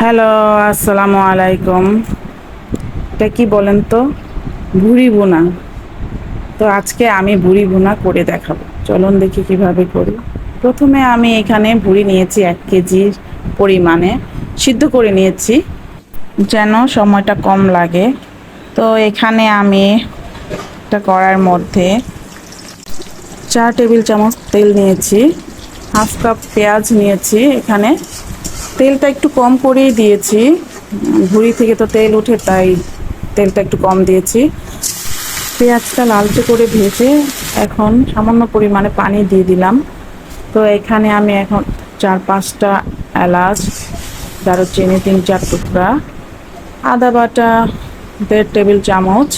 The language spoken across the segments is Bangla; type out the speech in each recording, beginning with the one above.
হ্যালো, আসসালামু আলাইকুম। এটা কি বলেন তো? ভুড়ি বোনা তো আজকে আমি ভুড়ি বোনা করে দেখাবো। চলুন দেখি কীভাবে করি। প্রথমে আমি এখানে ভুড়ি নিয়েছি এক কেজির পরিমাণে। সিদ্ধ করে নিয়েছি, যেন সময়টা কম লাগে। তো এখানে আমি একটা কড়ার মধ্যে চার টেবিল চামচ তেল নিয়েছি। হাফ কাপ পেঁয়াজ নিয়েছি এখানে। তেলটা একটু কম করেই দিয়েছি। ভুড়ি থেকে তো তেল উঠে তাই তেলটা একটু কম দিয়েছি। পেঁয়াজটা লালচে করে ভেজে এখন সামান্য পরিমাণে পানি দিয়ে দিলাম। তো এখানে আমি এখন চার পাঁচটা এলাচ, দারুচিনি তিন চার টুকরা, আদা বাটা দেড় টেবিল চামচ,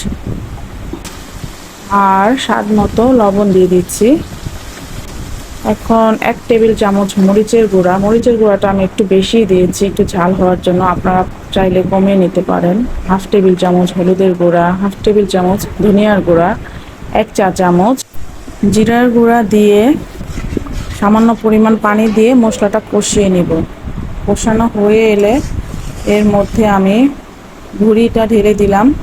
আর স্বাদ মতো লবণ দিয়ে দিচ্ছি। এখন এক টেবিল চামচ মরিচের গুঁড়া। মরিচের গুঁড়াটা আমি একটু বেশি দিয়েছি, একটু ঝাল হওয়ার জন্য। আপনারা চাইলে কমিয়ে নিতে পারেন। হাফ টেবিল চামচ হলুদের গুঁড়া, হাফ টেবিল চামচ ধনিয়ার গুঁড়া, এক চা চামচ জিরার গুঁড়া দিয়ে সামান্য পরিমাণ পানি দিয়ে মশলাটা কষিয়ে নিব। কষানো হয়ে এলে এর মধ্যে আমি ভুড়িটা ঢেলে দিলাম।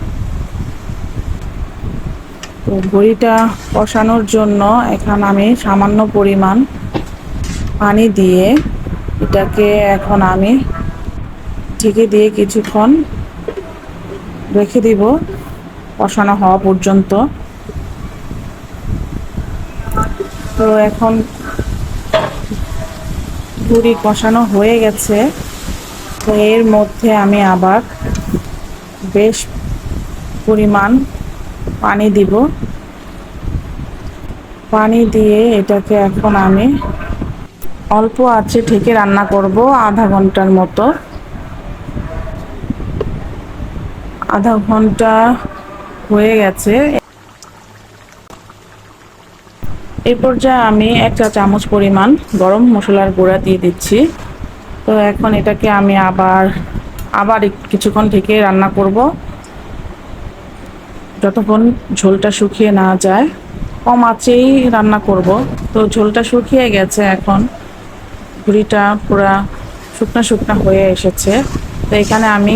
তো বড়িটা কষানোর জন্য এখন আমি সামান্য পরিমাণ পানি দিয়ে এটাকে এখন আমি ঢেকে দিয়ে কিছুক্ষণ রেখে দিব কষানো হওয়া পর্যন্ত। তো এখন পুরি কষানো হয়ে গেছে। তো এর মধ্যে আমি আবার বেশ পরিমাণ পানি দিব। পানি দিয়ে এটাকে এখন আমি অল্প আছে ঢেকে রান্না করব আধা ঘণ্টার মতো। আধা ঘণ্টা হয়ে গেছে। এই পর্যায়ে আমি এক চা চামচ পরিমাণ গরম মশলার গুঁড়া দিয়ে দিচ্ছি। তো এখন এটাকে আমি আবার আবার কিছুক্ষণ ঢেকে রান্না করব। যতক্ষণ ঝোলটা শুকিয়ে না যায়, কম আঁচেই রান্না করব। তো ঝোলটা শুকিয়ে গেছে এখন। ভুড়িটা পুরা শুকনো শুকনো হয়ে এসেছে। তো এখানে আমি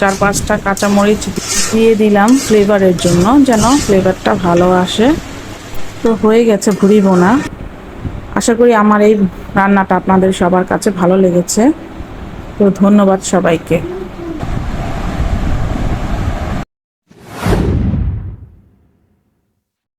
চার পাঁচটা কাঁচামরিচ দিয়ে দিলাম ফ্লেভারের জন্য, যেন ফ্লেভারটা ভালো আসে। তো হয়ে গেছে ভুড়ি বোনা আশা করি আমার এই রান্নাটা আপনাদের সবার কাছে ভালো লেগেছে। তো ধন্যবাদ সবাইকে।